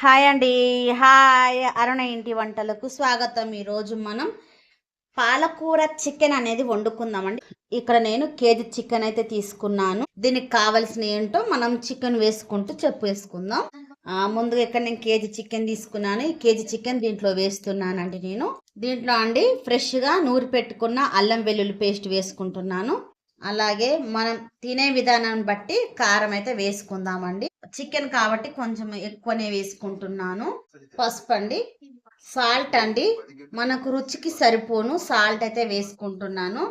Hi అండి. Hi. అరుణ ఇంటి వంటలకు స్వాగతం. ఈరోజు మనం పాలకూర చికెన్ అనేది వండుకుందామండి. ఇక్కడ నేను కేజీ చికెన్ అయితే తీసుకున్నాను. దీనికి కావలసిన ఏంటో మనం చికెన్ వేసుకుంటూ చెప్పు వేసుకుందాం ముందుగా ఇక్కడ నేను కేజీ చికెన్ తీసుకున్నాను. ఈ కేజీ చికెన్ దీంట్లో వేస్తున్నానండి నేను. దీంట్లో అండి ఫ్రెష్గా నూరి పెట్టుకున్న అల్లం వెల్లుల్లి పేస్ట్ వేసుకుంటున్నాను. అలాగే మనం తినే విధానాన్ని బట్టి కారం అయితే వేసుకుందామండి. చికెన్ కాబట్టి కొంచెం ఎక్కువనే వేసుకుంటున్నాను. పసుపు అండి సాల్ట్ అండి. మనకు రుచికి సరిపోను సాల్ట్ అయితే వేసుకుంటున్నాను.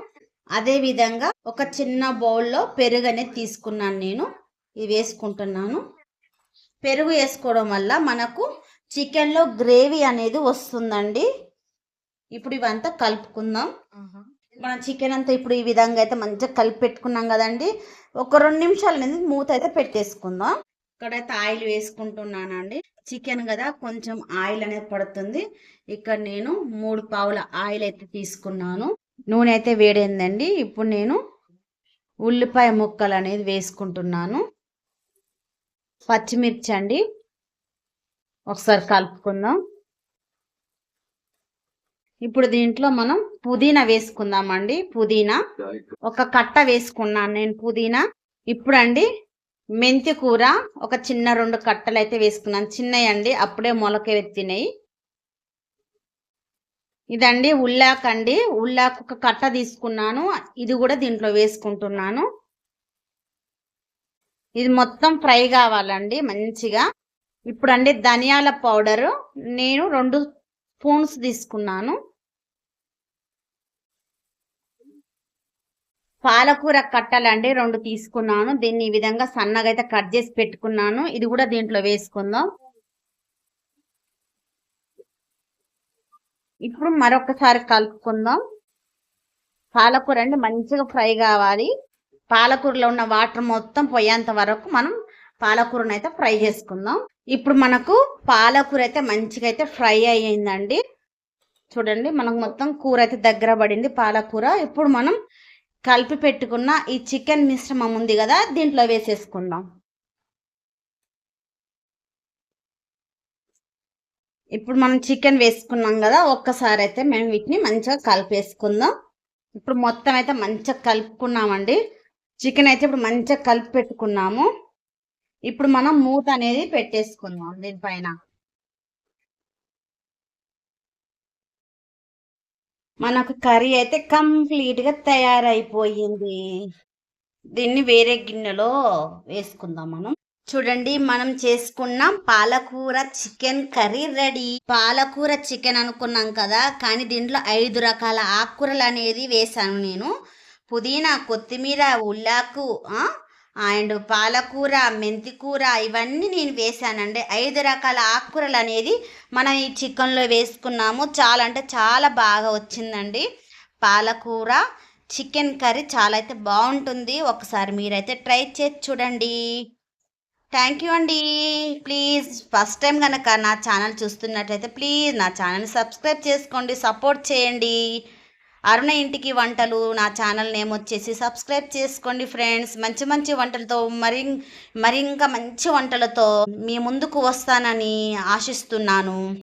అదే విధంగా ఒక చిన్న బౌల్లో పెరుగు అనేది తీసుకున్నాను నేను. ఇది వేసుకుంటున్నాను. పెరుగు వేసుకోవడం వల్ల మనకు చికెన్లో గ్రేవీ అనేది వస్తుందండి. ఇప్పుడు ఇవంతా కలుపుకుందాం. మన చికెన్ అంతా ఇప్పుడు ఈ విధంగా అయితే మంచిగా కలిపి పెట్టుకున్నాం కదండి. ఒక రెండు నిమిషాల అనేది మూత అయితే పెట్టేసుకుందాం. ఇక్కడైతే ఆయిల్ వేసుకుంటున్నానండి. చికెన్ కదా కొంచెం ఆయిల్ అనేది పడుతుంది. ఇక్కడ నేను మూడు పావుల ఆయిల్ అయితే తీసుకున్నాను. నూనె అయితే వేడైందండి. ఇప్పుడు నేను ఉల్లిపాయ ముక్కలు అనేది వేసుకుంటున్నాను. పచ్చిమిర్చి అండి. ఒకసారి కలుపుకుందాం. ఇప్పుడు దీంట్లో మనం పుదీనా వేసుకుందామండి. పుదీనా. ఒక కట్ట వేసుకున్నాను నేను పుదీనా. ఇప్పుడు అండి మెంతి కూర ఒక చిన్న రెండు కట్టలు అయితే వేసుకున్నాను. చిన్నవి అండి అప్పుడే మొలక ఎత్తినాయి. ఇదండి ఉల్లాక్ అండి ఉల్లాక్ ఒక కట్ట తీసుకున్నాను. ఇది కూడా దీంట్లో వేసుకుంటున్నాను. ఇది మొత్తం ఫ్రై కావాలండి మంచిగా. ఇప్పుడు అండి ధనియాల పౌడరు. నేను రెండు స్పూన్స్ తీసుకున్నాను. పాలకూర కట్టలండి రెండు తీసుకున్నాను. దీన్ని ఈ విధంగా సన్నగా అయితే కట్ చేసి పెట్టుకున్నాను. ఇది కూడా దీంట్లో వేసుకుందాం. ఇప్పుడు మరొకసారి కలుపుకుందాం. పాలకూర అండి మంచిగా ఫ్రై కావాలి. పాలకూరలో ఉన్న వాటర్ మొత్తం పోయేంత వరకు మనం పాలకూరను అయితే ఫ్రై చేసుకుందాం. ఇప్పుడు మనకు పాలకూర అయితే మంచిగా అయితే ఫ్రై అయ్యిందండి. చూడండి మనకు మొత్తం కూర అయితే దగ్గర పడింది పాలకూర. ఇప్పుడు మనం కలిపి పెట్టుకున్న ఈ చికెన్ మిశ్రమం ఉంది కదా దీంట్లో వేసేసుకుందాం. ఇప్పుడు మనం చికెన్ వేసుకున్నాం కదా ఒక్కసారి అయితే మేము వీటిని మంచిగా కలిపేసుకుందాం. ఇప్పుడు మొత్తం అయితే మంచిగా కలుపుకున్నామండి. చికెన్ అయితే ఇప్పుడు మంచిగా కలిపి పెట్టుకున్నాము. ఇప్పుడు మనం మూత అనేది పెట్టేసుకుందాం దీనిపైన. మనకు కర్రీ అయితే కంప్లీట్గా తయారైపోయింది. దీన్ని వేరే గిన్నెలో వేసుకుందాం మనం. చూడండి మనం చేసుకున్న పాలకూర చికెన్ కర్రీ రెడీ. పాలకూర చికెన్ అనుకున్నాం కదా కానీ దీంట్లో ఐదు రకాల ఆకుకూరలు అనేది వేసాను నేను. పుదీనా కొత్తిమీర ఉల్లాకు అండ్ పాలకూర మెంతికూర ఇవన్నీ నేను వేసానండి ఐదు రకాల ఆకుకూరలు అనేది మనం ఈ చికెన్లో వేసుకున్నాము. చాలా అంటే చాలా బాగా వచ్చిందండి. పాలకూర చికెన్ కర్రీ చాలా అయితే బాగుంటుంది. ఒకసారి మీరైతే ట్రై చేసి చూడండి. థ్యాంక్ యూ అండి. ప్లీజ్ ఫస్ట్ టైం కనుక నా ఛానల్ చూస్తున్నట్లయితే ప్లీజ్ నా ఛానల్ని సబ్స్క్రైబ్ చేసుకోండి సపోర్ట్ చేయండి. అరుణ ఇంటికి వంటలు నా ఛానల్ నేమ్ వచ్చేసి సబ్స్క్రైబ్ చేసుకోండి ఫ్రెండ్స్. మంచి మంచి వంటలతో మరి మరింకా మంచి వంటలతో మీ ముందుకు వస్తానని ఆశిస్తున్నాను.